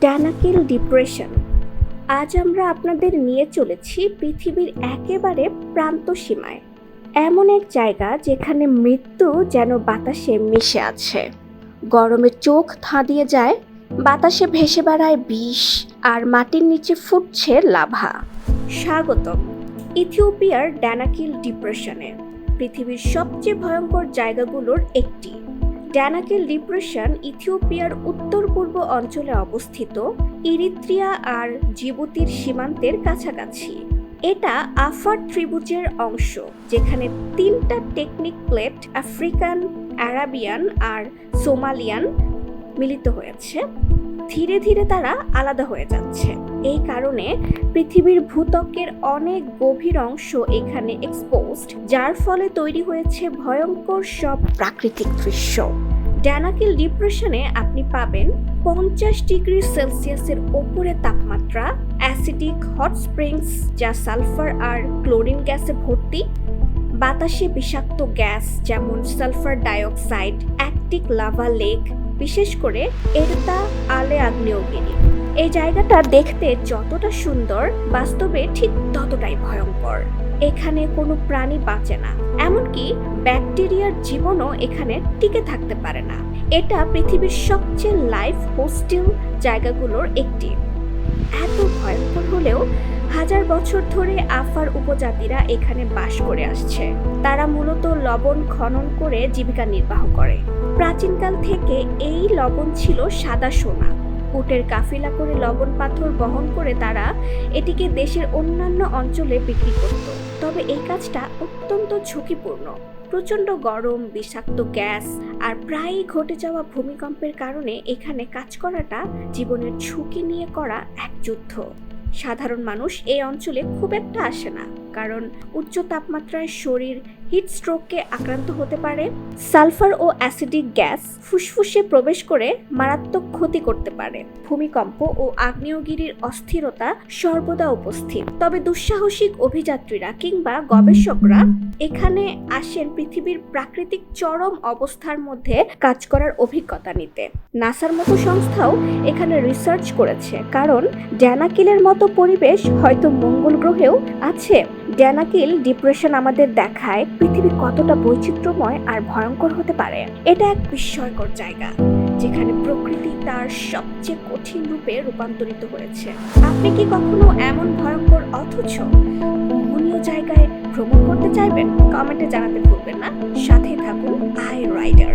ড্যানাকিল depression. আজ আমরা আপনাদের নিয়ে চলেছি পৃথিবীর একেবারে প্রান্ত সীমায়। এমন এক জায়গা যেখানে মৃত্যু যেন বাতাসে মিশে আছে। গরমে চোখ ধাঁধিয়ে যায়, বাতাসে ভেসে বেড়ায় বিষ আর মাটির নিচে ফুটছে লাভা। স্বাগতম ইথিওপিয়ার ড্যানাকিল ডিপ্রেশনে, পৃথিবীর সবচেয়ে ভয়ঙ্কর জায়গাগুলোর একটি। ড্যানাকিল ডিপ্রেশন ইথিওপিয়ার উত্তর পূর্ব অঞ্চলে অবস্থিত ইরিত্রিয়া আর জিবুতির সীমান্তের কাছাকাছি। এটা আফার ত্রিভুজের অংশ, যেখানে তিনটা টেকনিক প্লেট আফ্রিকান আরাবিয়ান আর সোমালিয়ান মিলিত হয়েছে, ধীরে ধীরে তারা আলাদা হয়ে যাচ্ছে। এই কারণে পৃথিবীর ভূত্বকের অনেক গভীর অংশ এখানে এক্সপোজড যার ফলে তৈরি হয়েছে ভয়ঙ্কর সব প্রাকৃতিক দৃশ্য। ড্যানাকিল ডিপ্রেশনে আপনি পাবেন পঞ্চাশ ডিগ্রি সেলসিয়াসের ওপরে তাপমাত্রা, অ্যাসিডিক হট স্প্রিংস যা সালফার আর ক্লোরিন গ্যাসে ভর্তি, বাতাসে বিষাক্ত গ্যাস যেমন sulphur dioxide, active lava lake বিশেষ করে এরতা, আলে আগ্নেয়গিরি এই জায়গাটা দেখতে যতটা সুন্দর, বাস্তবে ঠিক ততটাই ভয়ঙ্কর। এখানে কোনো প্রাণী বাঁচে না। এমনকি ব্যাকটেরিয়ার জীবনও এখানে টিকে থাকতে পারে না। এটা পৃথিবীর সবচেয়ে লাইফ হোস্টেল জায়গাগুলোর একটি। এত ভয়ঙ্কর হলেও হাজার বছর ধরে আফার উপজাতিরা এখানে বাস করে আসছে। তারা মূলত লবণ খনন করে জীবিকা নির্বাহ করে। প্রাচীনকাল থেকে এই লবণ ছিল সাদা সোনা। উটের কাফিলা করে লবণ পাথর বহন করে তারা এটিকে দেশের অন্যান্য অঞ্চলে বিক্রি করত। তবে এই কাজটা অত্যন্ত ঝুঁকিপূর্ণ। প্রচণ্ড গরম, বিষাক্ত গ্যাস আর প্রায়ই ঘটে যাওয়া ভূমিকম্পের কারণে এখানে কাজ করাটা জীবনের ঝুঁকি নিয়ে করা এক যুদ্ধ। সাধারণ মানুষ এই অঞ্চলে খুব একটা আসে না। কারণ উচ্চ তাপমাত্রায় শরীর হিট স্ট্রোককে আক্রান্ত হতে পারে, সালফার ও অ্যাসিডিক গ্যাস ফুসফুসে প্রবেশ করে মারাত্মক ক্ষতি করতে পারে, ভূমিকম্প ও আগ্নেয়গিরির অস্থিরতা সর্বদা উপস্থিত। তবে দুঃসাহসিক অভিযাত্রীরা কিংবা গবেষকরা এখানে আসেন পৃথিবীর প্রাকৃতিক চরম অবস্থার মধ্যে কাজ করার অভিজ্ঞতা নিতে। নাসার মতো সংস্থাও এখানে রিসার্চ করেছে, কারণ ড্যানাকিলের মতো পরিবেশ হয়তো মঙ্গল গ্রহেও আছে। ড্যানাকিল ডিপ্রেশন আমাদের দেখায় পৃথিবী কতটা বৈচিত্র্যময় আর ভয়ঙ্কর হতে পারে। এটা এক বিস্ময়কর জায়গা, যেখানে প্রকৃতি তার সবচেয়ে কঠিন রূপে রূপান্তরিত হয়েছে। আপনি কি কখনো এমন ভয়ঙ্কর অথচ মোহনীয় জায়গায় ভ্রমণ করতে চাইবেন? কমেন্টে জানাতে ভুলবেন না। সাথে থাকুন আই রাইডার।